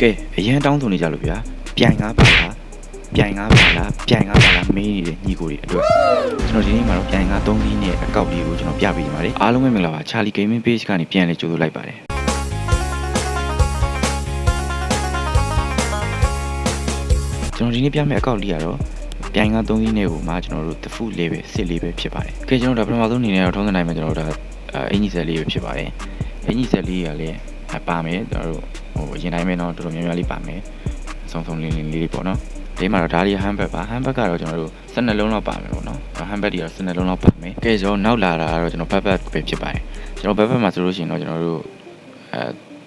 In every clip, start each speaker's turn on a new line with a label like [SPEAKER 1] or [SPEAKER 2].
[SPEAKER 1] ကဲအရင်တောင်းဆိုနေကြလို့ဗျာပြိုင်ကားပါလားပြိုင်ကားပါလားပြိုင်ကားပါလားမေးနေတဲ့ညီကိုတွေအတွက်ကျွန်တော်ဒီနေ့မှာတော့ပြိုင်ကား၃စီးနဲ့အကောက်လေးကိုကျွန်တော်ပြပေးနေပါတယ်အားလုံးပဲမင်္ဂလာပါ Charlie Gaming Page ကနေပြန်လဲကြိုဆိုလိုက်ပါတယ်ကျွန်တော်ဒီနေ့ပြမယ့်အကောက်လေးကတော့ပြိုင်ကား၃စီးနဲ့ကိုမှကျွန်တော်တို့ The Food Level စစ်လေးပဲဖြစ်ပါတယ်ကဲကျွန်တော်တို့ဒါပထမဆုံးအနေနဲ့တော့ထုံးစံတိုင်းမှာကျွန်တော်တို့ဒါအင်ဂျီဆက်လေးပဲဖြစ်ပါတယ်အင်ဂျီဆက်လေးကလည်း ပါမယ်ကျွန်တော်တို့ဟိုရင်တိုင်းပဲเนาะတော်တော်များများလေးပါမယ် ဆုံဆုံလင်းလင်းလေးပေါ့နော်ဒီမှာတော့ဒါလေးဟမ်ဘတ်ပါဟမ်ဘတ်ကတော့ကျွန်တော်တို့12လုံးလောက်ပါမယ်ပေါ့နော်ဟမ်ဘတ်တွေကတော့12လုံးလောက်ပါမယ်ကဲကျွန်တော်နောက်လာတာကတော့ကျွန်တော်ဘတ်ဘတ်ပဲဖြစ်ပါတယ်ကျွန်တော်ဘတ်ဘတ်မှာဆိုလို့ရှိရင်တော့ကျွန်တော်တို့အဲ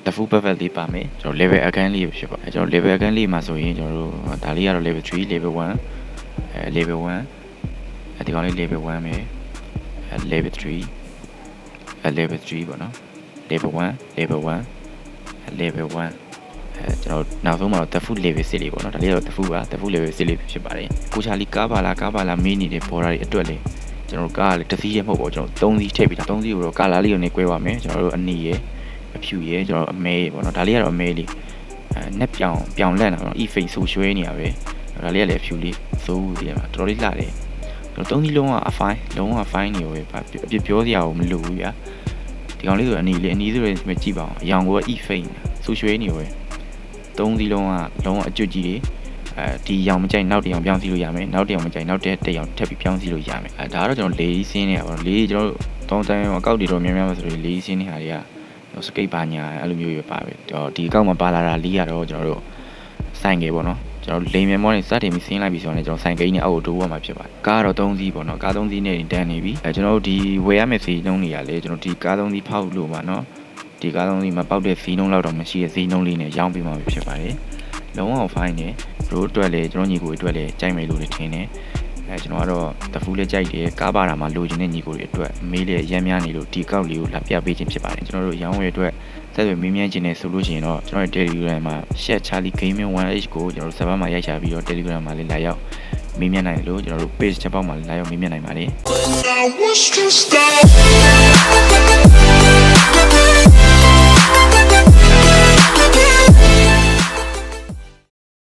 [SPEAKER 1] တဖူဘတ်ဘတ်လေးပါမယ်ကျွန်တော် level အခန်းလေးပဲဖြစ်ပါတယ်ကျွန်တော် level အခန်းလေးမှာဆိုရင်ကျွန်တော်တို့ဒါလေးကတော့ level 3 level 1အဲ level 1အဲဒီကောင်လေး level 1ပဲအဲ level 3အဲ level 3ပေါ့နော် level 1 level 1 level 1အဲကျွန်တော်နောက်ဆုံးမှာတော့ the food level 6လေးပေါ့နော်ဒါလေးတော့ the food ပါ the food level 6လေးဖြစ်ပါတယ်ကိုချာလီကားပါလားကားပါလားမေးနေတဲ့ border တွေအတွက်လေကျွန်တော်ကားကလေတစ်စီးရဲမဟုတ်ပါဘူးကျွန်တော်၃စီးထည့်ပြီးတာ၃စီးကိုတော့ကာလာလေးကိုနေ꿰ပါမယ်ကျွန်တော်တို့အနီရယ်အဖြူရယ်ကျွန်တော်အမဲရယ်ပေါ့နော်ဒါလေးကတော့အမဲလေးအဲနက်ပြောင်ပြောင်လက်နေတာပေါ့နော် e face ဆူရွှဲနေရပဲဒါလေးကလည်းအဖြူလေးစိုးဦးသေးတယ်မှာတော်တော်လေးလှတယ်ကျွန်တော်၃စီးလုံးကအဖိုင်းလုံးဝ fine နေရောပဲအပြစ်ပြောစရာကိုမလိုဘူးဗျာ ဒီကောင်လေးဆိုအနီလေးအနီဆိုရင်ကြည့်ပါအောင်အယောင်ကို e face ဆူရွှဲနေရောပဲသုံးစီးလုံးကလုံးဝအကျွတ်ကြီးတွေအဲဒီရောင်မကြိုက်နောက်တစ်ရောင်ပြောင်းစီလို့ရမယ်နောက်တစ်ရောင်မကြိုက်နောက်တစ်တစ်ရောင်ထပ်ပြီးပြောင်းစီလို့ရမယ်အဲဒါကတော့ကျွန်တော်လေးစင်းနေတာပေါ့လေးကျွန်တော်တောင်းတိုင်းအကောက်တွေတော့များများဆိုလို့လေးစင်းနေဟာတွေကစကိတ်ပါညာအဲ့လိုမျိုးပဲပါပဲဒီအကောက်မှာပါလာတာလေးကတော့ကျွန်တော်တို့ဆိုင်ငယ်ပေါ့နော် ကျွန်တော်လိမ်မြန်မောနေစတင်ပြီးဆင်းလိုက်ပြီဆိုတော့ကျွန်တော်ဆိုင်ကိန်းနဲ့အောက်ကိုတိုးရမှာဖြစ်ပါတယ်ကားကတော့3စီးပေါ့နော်ကား3စီးနဲ့တန်းနေပြီအဲကျွန်တော်တို့ဒီဝယ်ရမယ့်စီးနှုံးတွေကလေကျွန်တော်ဒီကား3စီးဖောက်လို့ပါနော်ဒီကား3စီးမှာပေါက်တဲ့စီးနှုံးလောက်တော့မရှိတဲ့စီးနှုံးလေးနဲ့ရောင်းပေးမှာဖြစ်ပါတယ်လုံးဝ fine နေတို့အတွက်လေကျွန်တော်ညီကိုအတွက်လေကြိုက်မယ်လို့လည်းထင်တယ် အဲကျွန်တော်ကတော့တဖူးလေးကြိုက်တယ်ကားပါတာမှာလိုချင်တဲ့ညီကိုတွေအတွက်မေးလေရမ်းများနေလို့ဒီကောက်လေးကိုလာပြပေးခြင်းဖြစ်ပါတယ်ကျွန်တော်တို့ရောင်းဝယ်အတွက်ဆက်သွယ်မေးမြန်းခြင်းနဲ့ဆိုလို့ရှိရင်တော့ကျွန်တော်တို့ Telegram မှာ Share Charlie Gaming 1H ကိုကျွန်တော်တို့ server မှာရိုက်ချပြီးတော့ Telegram မှာလည်းလာရောက်မေးမြန်းနိုင်တယ်လို့ကျွန်တော်တို့ page ချက်ပေါက်မှာလည်းလာရောက်မေးမြန်းနိုင်ပါတယ်